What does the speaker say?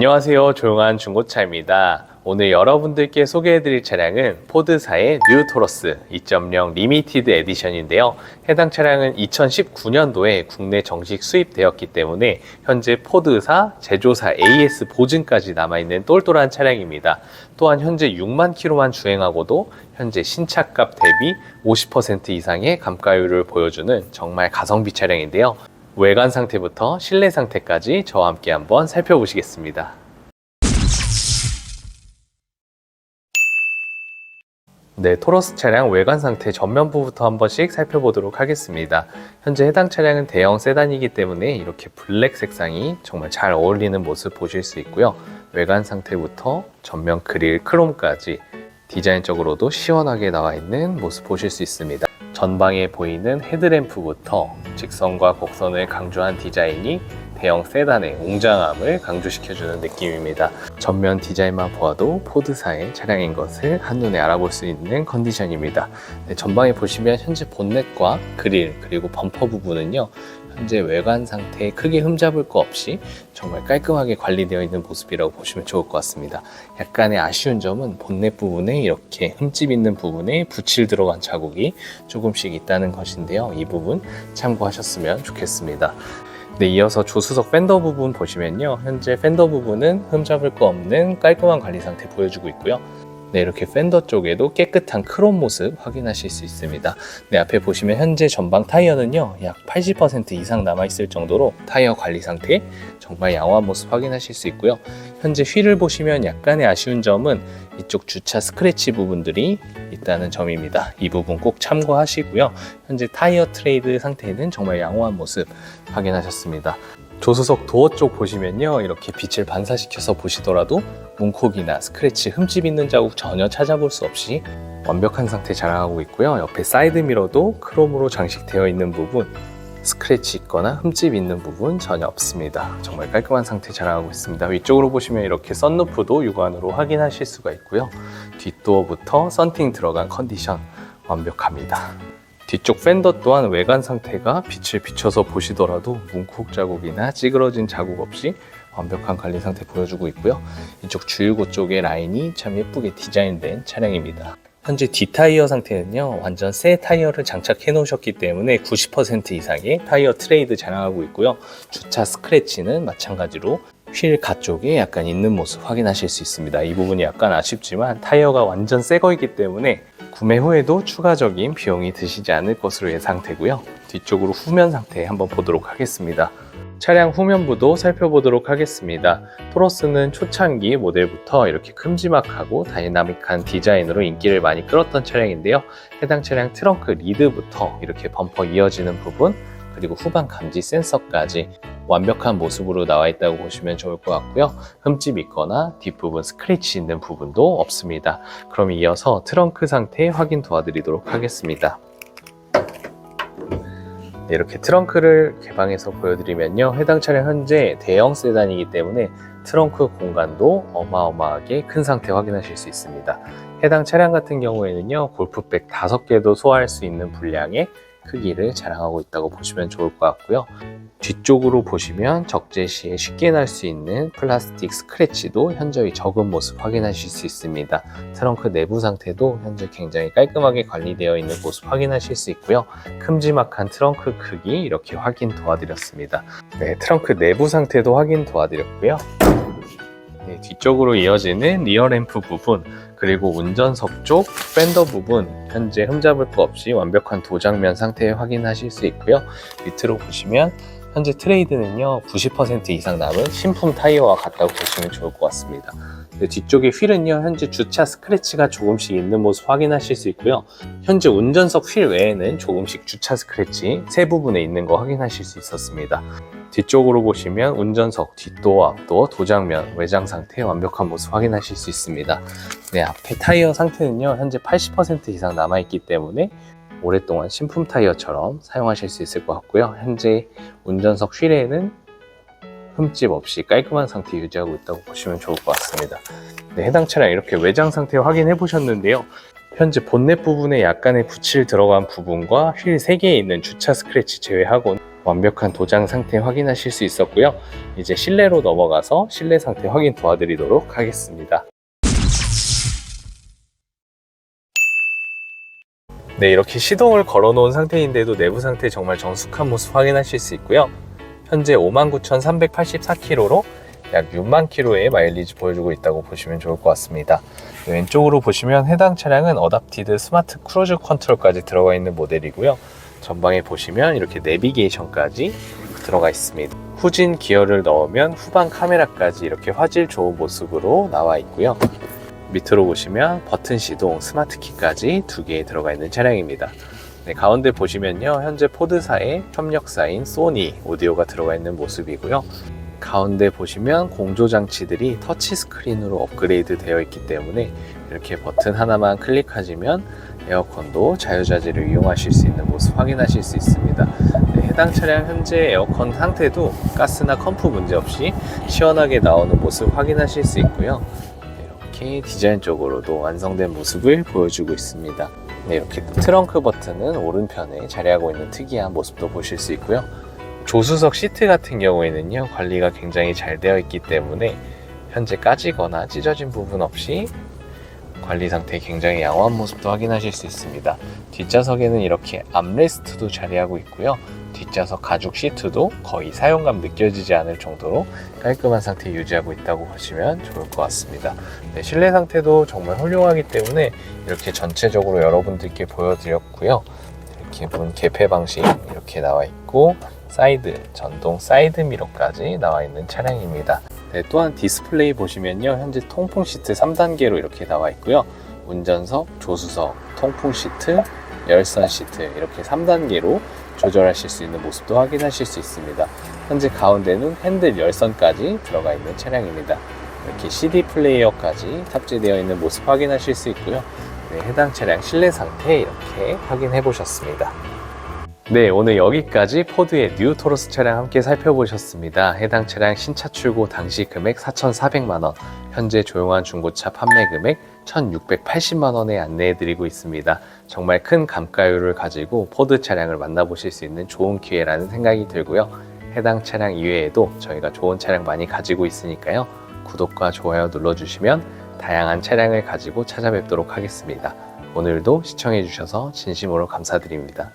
안녕하세요. 조용한 중고차입니다. 오늘 여러분들께 소개해드릴 차량은 포드사의 뉴 토러스 2.0 리미티드 에디션인데요. 해당 차량은 2019년도에 국내 정식 수입되었기 때문에 현재 포드사 제조사 AS 보증까지 남아있는 똘똘한 차량입니다. 또한 현재 6만 킬로만 주행하고도 현재 신차값 대비 50% 이상의 감가율을 보여주는 정말 가성비 차량인데요. 외관 상태부터 실내 상태까지 저와 함께 한번 살펴보시겠습니다. 네, 토러스 차량 외관 상태 전면부부터 한 번씩 살펴보도록 하겠습니다. 현재 해당 차량은 대형 세단이기 때문에 이렇게 블랙 색상이 정말 잘 어울리는 모습 보실 수 있고요. 외관 상태부터 전면 그릴 크롬까지 디자인적으로도 시원하게 나와 있는 모습 보실 수 있습니다. 전방에 보이는 헤드램프부터 직선과 곡선을 강조한 디자인이 대형 세단의 웅장함을 강조시켜주는 느낌입니다. 전면 디자인만 보아도 포드사의 차량인 것을 한눈에 알아볼 수 있는 컨디션입니다. 네, 전방에 보시면 현재 본넷과 그릴 그리고 범퍼 부분은요 현재 외관 상태에 크게 흠잡을 거 없이 정말 깔끔하게 관리되어 있는 모습이라고 보시면 좋을 것 같습니다. 약간의 아쉬운 점은 본넷 부분에 이렇게 흠집 있는 부분에 붓칠 들어간 자국이 조금씩 있다는 것인데요. 이 부분 참고하셨으면 좋겠습니다. 네, 이어서 조수석 팬더 부분 보시면요. 현재 팬더 부분은 흠잡을 거 없는 깔끔한 관리 상태 보여주고 있고요. 네, 이렇게 팬더 쪽에도 깨끗한 크롬 모습 확인하실 수 있습니다. 네, 앞에 보시면 현재 전방 타이어는요, 약 80% 이상 남아있을 정도로 타이어 관리 상태 정말 양호한 모습 확인하실 수 있고요. 현재 휠을 보시면 약간의 아쉬운 점은 이쪽 주차 스크래치 부분들이 있다는 점입니다. 이 부분 꼭 참고하시고요. 현재 타이어 트레이드 상태는 정말 양호한 모습 확인하셨습니다. 조수석 도어 쪽 보시면요 이렇게 빛을 반사시켜서 보시더라도 문콕이나 스크래치 흠집 있는 자국 전혀 찾아볼 수 없이 완벽한 상태 자랑하고 있고요. 옆에 사이드 미러도 크롬으로 장식되어 있는 부분 스크래치 있거나 흠집 있는 부분 전혀 없습니다. 정말 깔끔한 상태 자랑하고 있습니다. 위쪽으로 보시면 이렇게 썬루프도 육안으로 확인하실 수가 있고요. 뒷도어부터 썬팅 들어간 컨디션 완벽합니다 뒤쪽 팬더 또한 외관 상태가 빛을 비춰서 보시더라도 문콕 자국이나 찌그러진 자국 없이 완벽한 관리 상태 보여주고 있고요. 이쪽 주유구 쪽의 라인이 참 예쁘게 디자인된 차량입니다. 현재 뒷타이어 상태는요, 완전 새 타이어를 장착해 놓으셨기 때문에 90% 이상의 타이어 트레이드 자랑하고 있고요. 주차 스크래치는 마찬가지로 휠 가쪽에 약간 있는 모습 확인하실 수 있습니다. 이 부분이 약간 아쉽지만 타이어가 완전 새 거이기 때문에 구매 후에도 추가적인 비용이 드시지 않을 것으로 예상되고요. 뒤쪽으로 후면 상태 한번 보도록 하겠습니다. 차량 후면부도 살펴보도록 하겠습니다. 토러스는 초창기 모델부터 이렇게 큼지막하고 다이나믹한 디자인으로 인기를 많이 끌었던 차량인데요. 해당 차량 트렁크 리드부터 이렇게 범퍼 이어지는 부분, 그리고 후방 감지 센서까지 완벽한 모습으로 나와 있다고 보시면 좋을 것 같고요. 흠집 있거나 뒷부분 스크래치 있는 부분도 없습니다. 그럼 이어서 트렁크 상태 확인 도와드리도록 하겠습니다. 네, 이렇게 트렁크를 개방해서 보여드리면요. 해당 차량 현재 대형 세단이기 때문에 트렁크 공간도 어마어마하게 큰 상태 확인하실 수 있습니다. 해당 차량 같은 경우에는요. 골프백 5개도 소화할 수 있는 분량의 크기를 자랑하고 있다고 보시면 좋을 것 같고요. 뒤쪽으로 보시면 적재 시에 쉽게 날 수 있는 플라스틱 스크래치도 현저히 적은 모습 확인하실 수 있습니다. 트렁크 내부 상태도 현재 굉장히 깔끔하게 관리되어 있는 모습 확인하실 수 있고요. 큼지막한 트렁크 크기 이렇게 확인 도와드렸습니다. 네, 트렁크 내부 상태도 확인 도와드렸고요. 네, 뒤쪽으로 이어지는 리어 램프 부분 그리고 운전석 쪽 팬더 부분 현재 흠잡을 거 없이 완벽한 도장면 상태 확인하실 수 있고요. 밑으로 보시면 현재 트레이드는요 90% 이상 남은 신품 타이어와 같다고 보시면 좋을 것 같습니다. 네, 뒤쪽에 휠은요 현재 주차 스크래치가 조금씩 있는 모습 확인하실 수 있고요. 현재 운전석 휠 외에는 조금씩 주차 스크래치 세 부분에 있는 거 확인하실 수 있었습니다. 뒤쪽으로 보시면 운전석 뒷도어, 앞도어, 도장면, 외장 상태 완벽한 모습 확인하실 수 있습니다. 네, 앞에 타이어 상태는요 현재 80% 이상 남아있기 때문에 오랫동안 신품 타이어처럼 사용하실 수 있을 것 같고요. 현재 운전석 휠에는 흠집 없이 깔끔한 상태 유지하고 있다고 보시면 좋을 것 같습니다. 네, 해당 차량 이렇게 외장 상태 확인해 보셨는데요. 현재 본넷 부분에 약간의 붙일 들어간 부분과 휠 3개에 있는 주차 스크래치 제외하고 완벽한 도장 상태 확인하실 수 있었고요. 이제 실내로 넘어가서 실내 상태 확인 도와드리도록 하겠습니다. 네, 이렇게 시동을 걸어 놓은 상태인데도 내부 상태 정말 정숙한 모습 확인하실 수 있고요. 현재 59,384km로 약 6만 km의 마일리지 보여주고 있다고 보시면 좋을 것 같습니다. 네, 왼쪽으로 보시면 해당 차량은 어답티드 스마트 크루즈 컨트롤까지 들어가 있는 모델이고요. 전방에 보시면 이렇게 내비게이션까지 들어가 있습니다. 후진 기어를 넣으면 후방 카메라까지 이렇게 화질 좋은 모습으로 나와 있고요. 밑으로 보시면 버튼 시동, 스마트 키까지 두 개 들어가 있는 차량입니다. 네, 가운데 보시면요. 현재 포드사의 협력사인 소니 오디오가 들어가 있는 모습이고요. 가운데 보시면 공조 장치들이 터치 스크린으로 업그레이드 되어 있기 때문에 이렇게 버튼 하나만 클릭하시면 에어컨도 자유자재를 이용하실 수 있는 모습 확인하실 수 있습니다. 네, 해당 차량 현재 에어컨 상태도 가스나 컴프 문제 없이 시원하게 나오는 모습 확인하실 수 있고요. 이렇게 디자인 쪽으로도 완성된 모습을 보여주고 있습니다. 네, 이렇게 트렁크 버튼은 오른편에 자리하고 있는 특이한 모습도 보실 수 있고요. 조수석 시트 같은 경우에는요, 관리가 굉장히 잘 되어 있기 때문에 현재 까지거나 찢어진 부분 없이 관리 상태 굉장히 양호한 모습도 확인하실 수 있습니다. 뒷좌석에는 이렇게 암레스트도 자리하고 있고요. 뒷좌석 가죽 시트도 거의 사용감 느껴지지 않을 정도로 깔끔한 상태 유지하고 있다고 보시면 좋을 것 같습니다. 네, 실내 상태도 정말 훌륭하기 때문에 이렇게 전체적으로 여러분들께 보여드렸고요. 이렇게 문 개폐 방식 이렇게 나와 있고 사이드 전동 사이드 미러까지 나와 있는 차량입니다. 네, 또한 디스플레이 보시면요 현재 통풍 시트 3단계로 이렇게 나와 있고요. 운전석, 조수석, 통풍 시트, 열선 시트 이렇게 3단계로 조절하실 수 있는 모습도 확인하실 수 있습니다. 현재 가운데는 핸들 열선까지 들어가 있는 차량입니다. 이렇게 CD 플레이어까지 탑재되어 있는 모습 확인하실 수 있고요. 네, 해당 차량 실내 상태 이렇게 확인해 보셨습니다. 네, 오늘 여기까지 포드의 뉴 토로스 차량 함께 살펴보셨습니다. 해당 차량 신차 출고 당시 금액 4,400만 원, 현재 조용한 중고차 판매 금액 1,680만 원에 안내해드리고 있습니다. 정말 큰 감가율을 가지고 포드 차량을 만나보실 수 있는 좋은 기회라는 생각이 들고요. 해당 차량 이외에도 저희가 좋은 차량 많이 가지고 있으니까요. 구독과 좋아요 눌러주시면 다양한 차량을 가지고 찾아뵙도록 하겠습니다. 오늘도 시청해주셔서 진심으로 감사드립니다.